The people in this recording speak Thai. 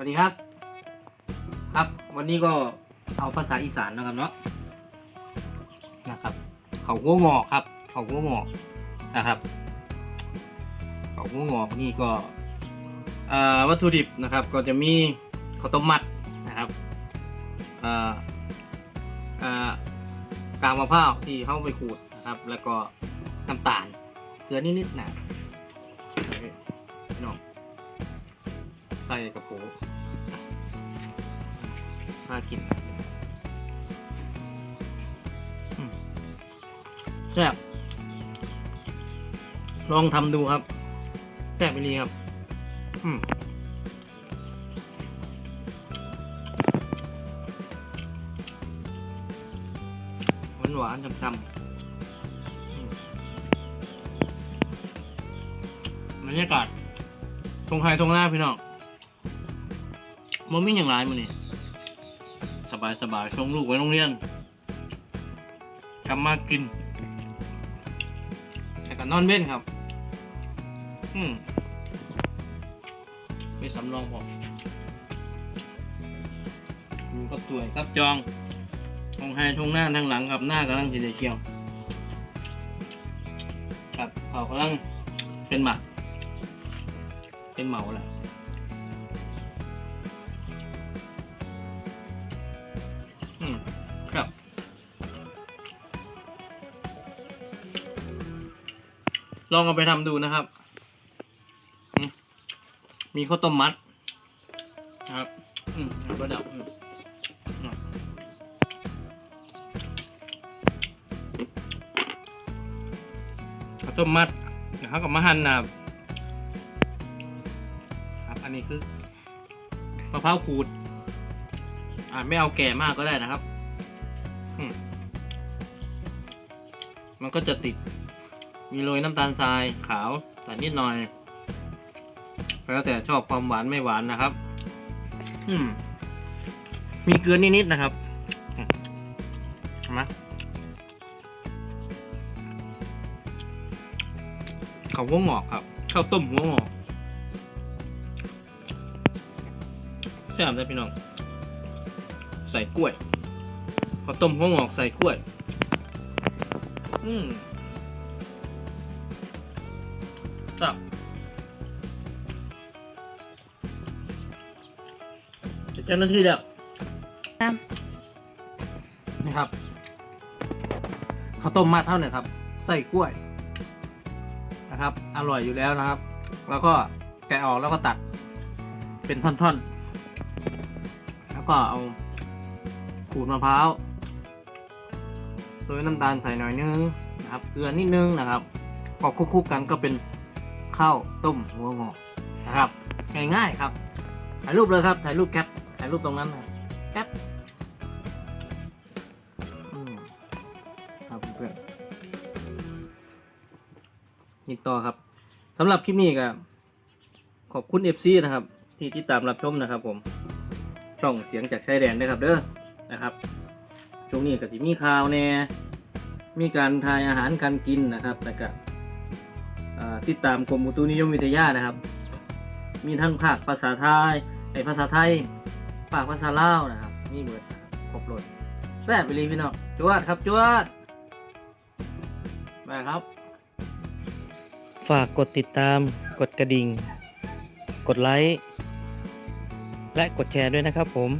วัสดีครับ ครับ วันนี้ก็เอาภาษาอีสานนะครับเนาะนะครับ เขาหัวงอกครับ เขาหัวงอกนะครับ เขาหัวงอกนี่ก็วัตถุดิบนะครับ ก็จะมีข้าวต้มมัดนะครับอ่ากางมะพร้าวที่เขาไปขูดนะครับ แล้วก็น้ำตาลเกลือนิดๆนะ ใส่กระโปรงน่ากินแซ่บลองทำดูครับแซ่บไปรีครับ อืมหวานหวานๆจำๆอืมบรรยากาศทงไทยทงหน้าพี่น้อง มันมีอย่างไรมันนี่สบายสบายส่งลูกไว้โรงเรียนกลับมากินแต่ก็นอนเว้นครับ อืมไม่สำรองผมดูกับตัวยกับจองทงไทยทงหน้าทางหลังครับหน้ากำลังจะได้เกี่ยวครับเขากำลังเป็นหมักเป็นเหมาแหละ ลองเอาไปทำดูนะครับ มีข้าวต้มมัดครับอืมระดับข้าวต้มมัดนะครับกับมะฮันนะครับครับ อันนี้คือมะพร้าวขูด อ่าไม่เอาแก่มากก็ได้นะครับมมันก็จะติด มีโรยน้ำตาลทรายขาวใส่นิดหน่อย แล้วแต่ชอบความหวานไม่หวานนะครับ อืม มีเกลือนิดๆนะครับมเห็นไหมข้าวหัวงอกครับข้าวต้มหัวงอกแซ่บได้พี่น้อง ใส่กล้วยข้าวต้มหัวงอกใส่กล้วย อืม ครับเจ้าหน้าที่แล้วตามนี่ครับข้าวต้มมาเท่าเนี่ยครับ ใส่กล้วยนะครับ อร่อยอยู่แล้วนะครับ แล้วก็แกะออกแล้วก็ตัด เป็นท่อนๆ แล้วก็เอาขูดมะพร้าวโรยน้ำตาลใส่หน่อยนึงนะครับ เกลือนิดนึงนะครับพอคลุกๆกันก็เป็น ข้าวต้มหัวงอกนะครับง่ายๆครับ ถ่ายรูปเลยครับ ถ่ายรูปแคปถ่ายรูปตรงนั้นนะแคปครับเพื่อนนี่ต่อครับสำหรับคลิปนี้ก็ขอบคุณ FC นะครับ ที่ติดตามรับชมนะครับ ผม ช่องเสียงจากชายแดนด้วยครับเด้อนะครับช่วงนี้ก็จะมีข่าวแน่มีการทายอาหารการกินนะครับแล้วก็ ติดตามกรมอุตุนิยมวิทยานะครับ มีทั้งภาคภาษาไทยไอภาษาไทยภาคภาษาลาวนะครับ มีเบิดครบรถแซ่บไปเลยพี่น้องจวดครับจวดไปครับ ฝากกดติดตาม กดกระดิ่ง กดไลค์ และกดแชร์ด้วยนะครับผม